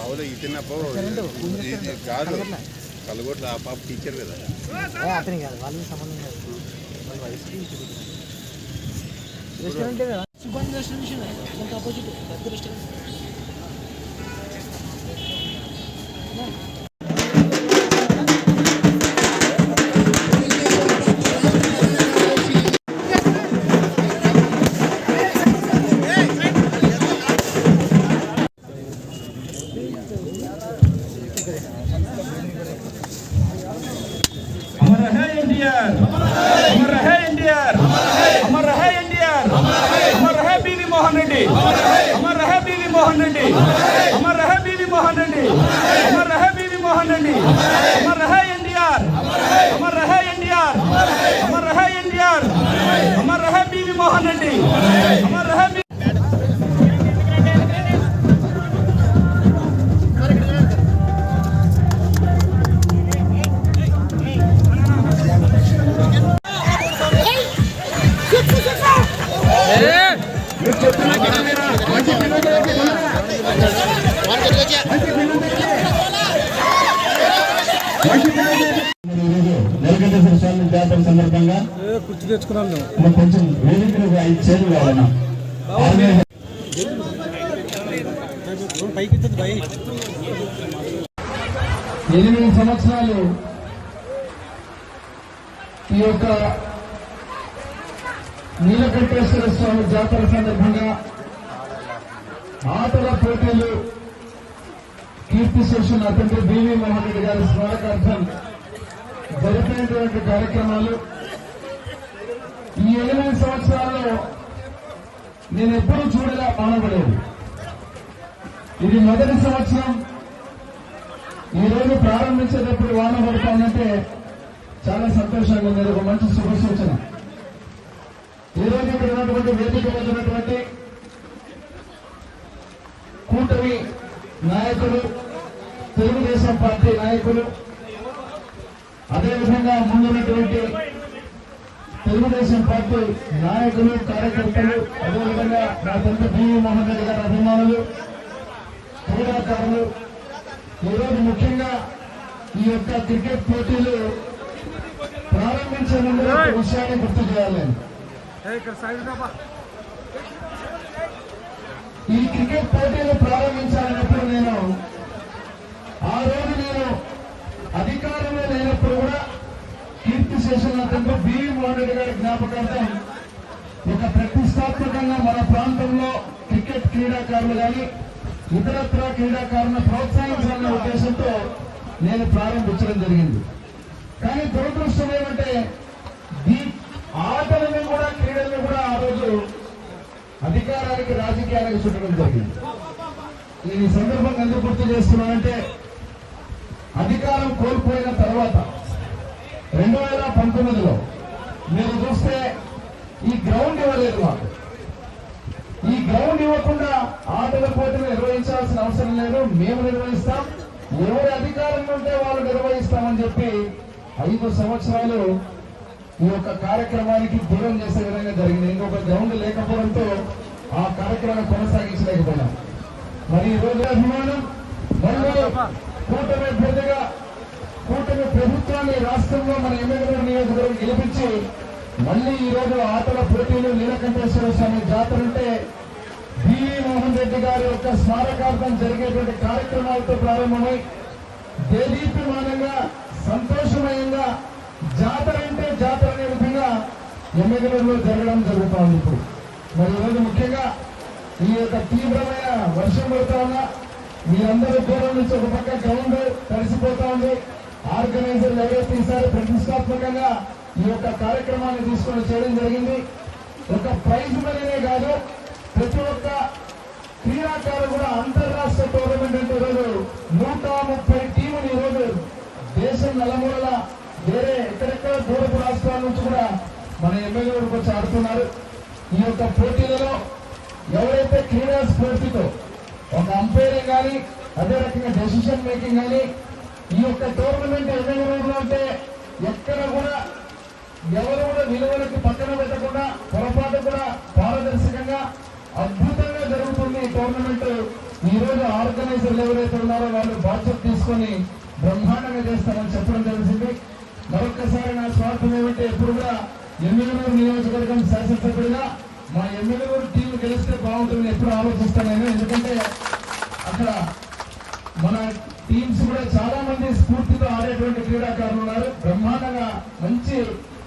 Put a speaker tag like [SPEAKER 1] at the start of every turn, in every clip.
[SPEAKER 1] అవును ఇది కాదు. కలగొట్ల ఆ పాప టీచర్ కదా.
[SPEAKER 2] అతని కాదు వాళ్ళకి సంబంధం వాళ్ళ వయసుకి రెస్టారెంట్ రెస్టారెంట్ ఆపోజిట్ పెద్ద రెస్టారెంట్
[SPEAKER 3] రెడ్డి. అమర్ రహే బీవీ మోహన్ రెడ్డి. అమర్ రహే బీవీ మోహన్ రెడ్డి. అమర్ రహే బీవీ మోహన్ రెడ్డి. అమర్ రహే ఎన్టీఆర్. అమర్ రహే ఎన్టీఆర్. అమర్ రహే ఎన్టీఆర్.
[SPEAKER 4] మోహన్ రెడ్డి. జాతర సందర్భంగా
[SPEAKER 2] కుర్చీ తెచ్చుకున్నాం
[SPEAKER 4] కొంచెం వేదికలు ఐదు చేతులు కావాలన్నా
[SPEAKER 2] పైకి
[SPEAKER 4] ఎనిమిది సంవత్సరాలు ఈ యొక్క నీలకంఠేశ్వర స్వామి జాతర సందర్భంగా ఆటల పోటీలు కీర్తి శేషన్ అతని బివి మోహన్ రెడ్డి గారి స్మారకార్థం జరిపినటువంటి కార్యక్రమాలు. ఈ ఎనిమిది సంవత్సరాల్లో నేను ఎప్పుడూ చూడగా మానవలేదు ఇది మొదటి సంవత్సరం. ఈ రోజు ప్రారంభించేటప్పుడు వాన పడతానంటే చాలా సంతోషంగా ఉంది. ఒక మంచి శుభ సూచన. ఈరోజు ఇక్కడ ఉన్నటువంటి వేదిక మీద ఉన్నటువంటి కూటమి నాయకులు తెలుగుదేశం పార్టీ నాయకులు అదేవిధంగా ముందున్నటువంటి తెలుగుదేశం పార్టీ నాయకులు కార్యకర్తలు అదేవిధంగా నా తండ్రి బివి మోహన్ రెడ్డి గారి అభిమానులు క్రీడాకారులు ఈరోజు ముఖ్యంగా ఈ యొక్క క్రికెట్ పోటీలు ప్రారంభించే ముందు విషయాన్ని గుర్తు చేయాలి. ఈ క్రికెట్ పోటీలు ప్రారంభించాలన్నప్పుడు నేను ఆ రోజు నేను అధికారంలో లేనప్పుడు కూడా కీర్తి శేషనాథంతో బివి మోహన్ గారి జ్ఞాపకార్థం ఒక ప్రతిష్టాత్మకంగా మన ప్రాంతంలో క్రికెట్ క్రీడాకారులు కానీ ఇతరత్ర క్రీడాకారులను ప్రోత్సహించాలన్న ఉద్దేశంతో నేను ప్రారంభించడం జరిగింది. కానీ దురదృష్టం ఏమంటే ఈ ఆటలను కూడా క్రీడలను కూడా ఆ రోజు అధికారానికి రాజకీయాలకు చుట్టడం జరిగింది. ఈ సందర్భంగా ఎందుకు గుర్తు చేస్తున్నానంటే అధికారం కోల్పోయిన తర్వాత రెండు వేల పంతొమ్మిదిలో మీరు చూస్తే ఈ గ్రౌండ్ ఇవ్వలేదు మాకు. ఈ గ్రౌండ్ ఇవ్వకుండా ఆటల పోటీలు నిర్వహించాల్సిన అవసరం లేదు మేము నిర్వహిస్తాం. ఎవరి అధికారంలో ఉంటే వాళ్ళు నిర్వహిస్తామని చెప్పి ఐదు సంవత్సరాలు ఈ యొక్క కార్యక్రమానికి దూరం చేసే విధంగా జరిగింది. ఇంకొక గ్రౌండ్ లేకపోవడంతో ఆ కార్యక్రమం కొనసాగించలేకపోయినాం. మరి ఈ రోజు అభిమానం మళ్ళీ కూటమి అభ్యర్థిగా కూటమి ప్రభుత్వాన్ని రాష్ట్రంలో మన ఎమ్మెల్యే నియోజకవర్గం గెలిపించి మళ్ళీ ఈ రోజు ఆటల పోటీలు నీలకంఠేశ్వర స్వామి జాతర అంటే బిఈ మోహన్ రెడ్డి గారి యొక్క స్మారకార్థం జరిగేటువంటి కార్యక్రమాలతో ప్రారంభమై దేదీప్యమానంగా సంతోషమయంగా జాతర అంటే జాతర అనే విధంగా ఎమ్మెల్యేలో జరగడం జరుగుతోంది ఇప్పుడు. మరి ఈరోజు ముఖ్యంగా ఈ యొక్క తీవ్రమైన వర్షం పడుతా ఉన్నా మీరందరూ దూరం నుంచి ఒక పక్క గ్రౌండ్ తడిసిపోతా ఉంది ఆర్గనైజర్లు ఎవరైతే ఈసారి ప్రతిష్టాత్మకంగా ఈ యొక్క కార్యక్రమాన్ని తీసుకొని చేయడం జరిగింది. ఒక ప్రైజ్ మనీనే కాదు ప్రతి ఒక్క క్రీడాకారులు కూడా అంతర్రాష్ట్ర టోర్నమెంట్ అంటే ఈరోజు నూట ముప్పై టీములు ఈరోజు దేశం నలుమూలల వేరే ఎక్కడెక్కడ దూరపు రాష్ట్రాల నుంచి కూడా మన ఎమ్మెల్యేలకు వచ్చి ఆడుతున్నారు. ఈ యొక్క పోటీలలో ఎవరైతే క్రీడా స్ఫూర్తితో ఒక అంపైరింగ్ కానీ అదే రకంగా డెసిషన్ మేకింగ్ కానీ ఈ యొక్క టోర్నమెంట్ ఎన్ని రోజులు అంటే ఎక్కడ కూడా ఎవరు కూడా విలువలకు పక్కన పెట్టకుండా పొరపాటు కూడా పారదర్శకంగా అద్భుతంగా జరుగుతుంది ఈ టోర్నమెంట్ ఈ రోజు ఆర్గనైజర్లు ఎవరైతే ఉన్నారో వాళ్ళు బాధ్యత తీసుకొని బ్రహ్మాండంగా చేస్తారని చెప్పడం తెలిసింది మరొక్కసారి నా స్వార్థం ఏమంటే ఎప్పుడు కూడా నియోజకవర్గం శాసనసభ్యుడిగా మా ఎమ్మెల్యేలు టీం గెలిస్తే బాగుంటుందని ఎప్పుడు ఆలోచిస్తాను నేను. ఎందుకంటే అక్కడ మన టీమ్స్ కూడా చాలా మంది స్ఫూర్తితో ఆడేటువంటి క్రీడాకారులు ఉన్నారు. బ్రహ్మాండంగా మంచి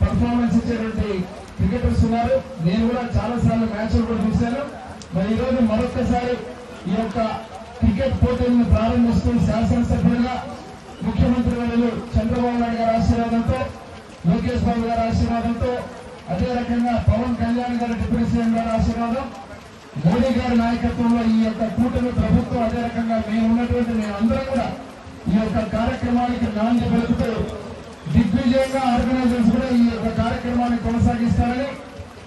[SPEAKER 4] పర్ఫార్మెన్స్ ఇచ్చేటువంటి క్రికెటర్స్ ఉన్నారు. నేను కూడా చాలా సార్లు మ్యాచ్లు కూడా చూశాను. మరి ఈరోజు రోజు మరొకసారి ఈ యొక్క క్రికెట్ పోటీలను ప్రారంభిస్తూ శాసనసభ్యులుగా ముఖ్యమంత్రి వర్యులు చంద్రబాబు నాయుడు గారి ఆశీర్వాదంతో లోకేష్ బాబు గారి ఆశీర్వాదంతో అదే రకంగా పవన్ కళ్యాణ్ గారి డిప్యూటీ సీఎం గారి ఆశీర్వాదం మోడీ గారి నాయకత్వంలో ఈ యొక్క కూటమి ప్రభుత్వం అదే రకంగా మేము ఉన్నటువంటి మేమందరం కూడా ఈ యొక్క కార్యక్రమానికి నాంది పలుకుతూ దిగ్విజయంగా ఆర్గనైజర్స్ కూడా ఈ యొక్క కార్యక్రమాన్ని కొనసాగిస్తారని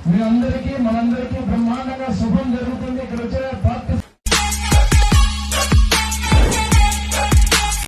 [SPEAKER 4] మీ అందరికీ మనందరికీ బ్రహ్మాండంగా